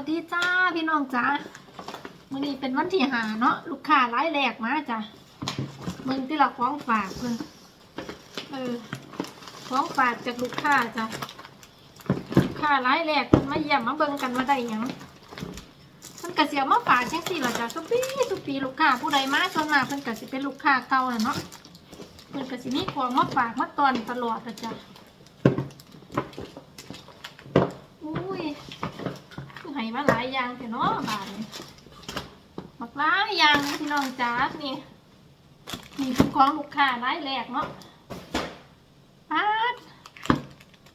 สวัสดีจ้าพี่น้องจ้าวันนี้เป็นวันที่หาเนาะลูกค้าร้ายแรกมาจ้ะมึงที่เราของฝากเพิ่นเออของฝากจากลูกค้าจ้ะลูกค้าร้ายแรกเพิ่นมาเยี่ยมมาเบิ่งกันว่าได้หยังมันกระเสียวมาฝากจังสี่ล่ะจ้ะทุกปีทุกปีลูกค้าผู้ใดมาส่วนมากเพิ่นก็สิเป็นลูกค้าเก่าเนาะเพิ่นก็สิมีของมาฝากมาตอนตลอดอะจ้ะอุ้ย คือให้ มาหลายอย่างแต่เนาะบาทนี่บักหลายอย่างนี่พี่น้องจ๋านี่นี่เป็นของลูกค้ารายแรกเนาะป๊าด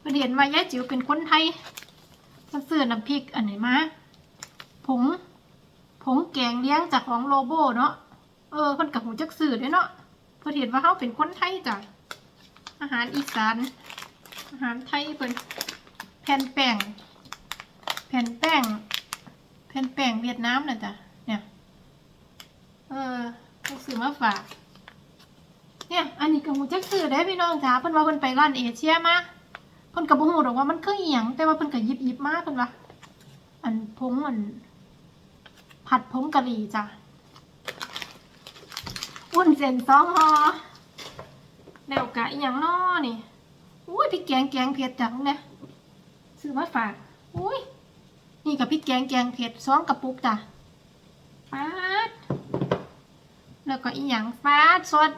ประเด็นมายายจิ๋วเป็นคนไทยมันซื้อน้ำพริกอันไหนมาผงผงแกงเลี้ยงจากของโลโบเนาะเออเพิ่นกับหูจักสื่อด้วยเนาะเพิ่นเห็นว่าเขาเป็นคนไทยจ้ะอาหารอีสานอาหารไทยเพิ่นแผ่นแป้ง แผ่นแป้ง แผ่นแป้งเวียดนามน่ะจ้ะ เนี่ย เออพวกซื้อมาฝาก เนี่ย อันนี้ก็หูจักซื้อได้พี่น้องจ้าเพิ่นว่าเพิ่นไปร้านเอเชียมาเพิ่นก็บ่ฮู้ดอกว่ามันคืออีหยังแต่ว่าเพิ่นก็หยิบหยิบมาเพิ่นว่าอันผงอันผัดผงกะหรี่จ้ะอุ่นเส้นสองห่อแล้วกะอีหยังน้อนี่อุ้ยพริกแกงแกงเผ็ดจังเนี่ยซื้อมาฝากอุ้ย นี่กับพริกแกงแกงเผ็ดสองกระปุกจ้ะฟาดแล้วก็อีหยังฟาดซอส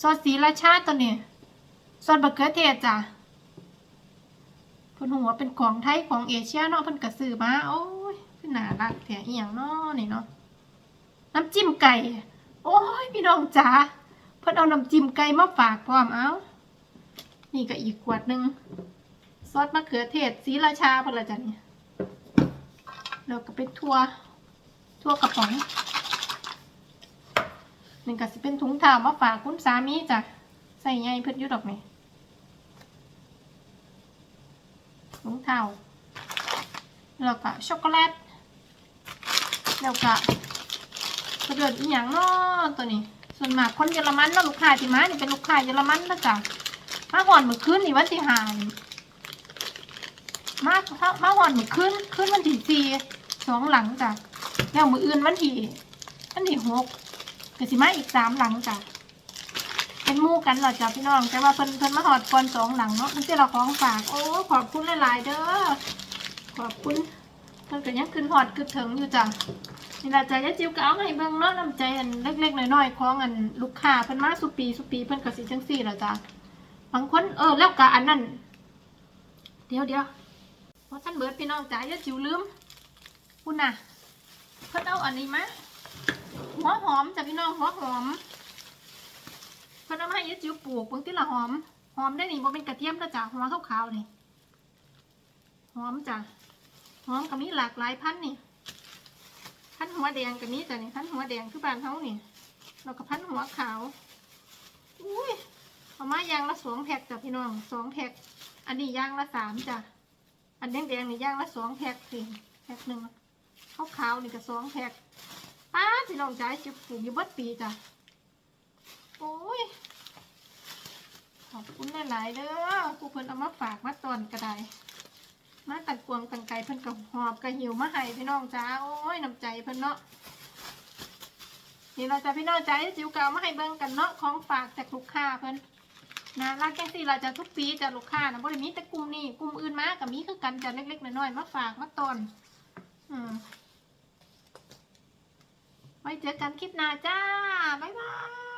ซอสสีราชาตัวนี้ซอสบะเขือเทศจ้ะเพิ่นหัวเป็นของไทยของเอเชียเนาะเพิ่นกระสือมาโอ้ยคือน่ารักแท้อีหยังเนาะนี่เนาะน้ำจิ้มไก่ โอ้ยพี่น้องจ๋าเพิ่นเอาน้ำจิ้มไก่มาฝากพร้อมเอานี่ก็อีกขวดหนึ่งซอสมะเขือเทศสีราชาพอละจ้ะเนี่ย แล้วก็เป็นทั่วทั่วกระป๋องนี่ก็สิเป็นถุงเท้ามาฝากคุณสามีจ้ะใส่ใยเพิ่นอยุดดอกไหมถุงเท้าแล้วก็ช็อกโกแลตแล้วก็กระเดือนอีหยังเนาะตัวนี้ ส่วนมากคนเยอรมันเนาะลูกค้าที่มานี่เป็นลูกค้าเยอรมันนะจ้ะมาหอนเมื่อคืนนี่วันที่หาน มามาหอนมือขึ้นขึ้นวันที่สี่สองหลังจ้ะแล้วมืออื่นวันที่วันที่หกก็สิมาอีกสามหลังจ้ะเป็นมู่กันเหรอจ้ะพี่น้อง แต่ว่าเพิ่นเพิ่นมาหอดก่อนสองหลังเนาะมันจะเราของฝากโอ้ขอบคุณหลายๆเด้อขอบคุณเพิ่นก็ยังขึ้นหอดขึ้นถึงอยู่จ้ะนี่ละใจยะจิ๋วก็เอาให้เบิ่งเนาะน้ำใจอันเล็กๆน้อยๆของอันลูกค้าเพิ่นมาสุปีสุปีเพิ่นก็สิจังซี่ล่ะจ้ะบางคนเออแล้วก็อันนั้นเดี๋ยวเดี๋ยว พราท่านเบิร์ดพี่น้องจ๋าอย่าจิ๋วลืมคุณน่ะเพิ่นเอาอันนี้มาหัวหอมจ้ะพี่น้องหัวหอมเพิ่นเอามาให้ยายจิ๋วปลูกเบิ่งที่ละหอม หอมได้นี่บ่เป็นกระเทียมนะจ้ะหัวขาวๆนี่หอมจ้ะหอมก็มีหลากหลายพันนี่พันหัวแดงก็มีจ้ะนี่พันหัวแดงคือบ้านเฮานี่แล้วก็พันหัวขาวอุ้ยเอามายางละสองแพ็คจ้ะพี่น้องสองแพ็คอันนี้ยางละสามจ้ะ อันแดงๆนี่ย่างละสองแพ็คสิแพ็คหนึ่งขาวขาวๆนี่ก็สองแพ็คป้าพี่น้องจ๋าจะปลูกอยู่เบัดปีจ้ะโอ้ยขอบคุณหลายๆเด้อผู้เพิ่นเอามาฝากมาตอนก็ไดมาตัดกวงตังไก่เพิ่นก็หอบก็หิวมาให้พี่น้องจ้าโอ้ยน้ำใจเพิ่นเนาะนี่เราจะพี่น้องจ๋าจิ๋วเก่ามาให้เบิ่งกันเนาะของฝากจากลูกค้าเพิ่น นะรักแกสิเราจะทุกปีจะลูกค้านะบ่ได้มีแต่กลุ่มนี้กลุ่มอื่นมากับมีคือกันจะเล็กๆน้อยๆมาฝากมาตอนอืมไว้เจอกันคลิปหน้าจ้า บ๊ายบาย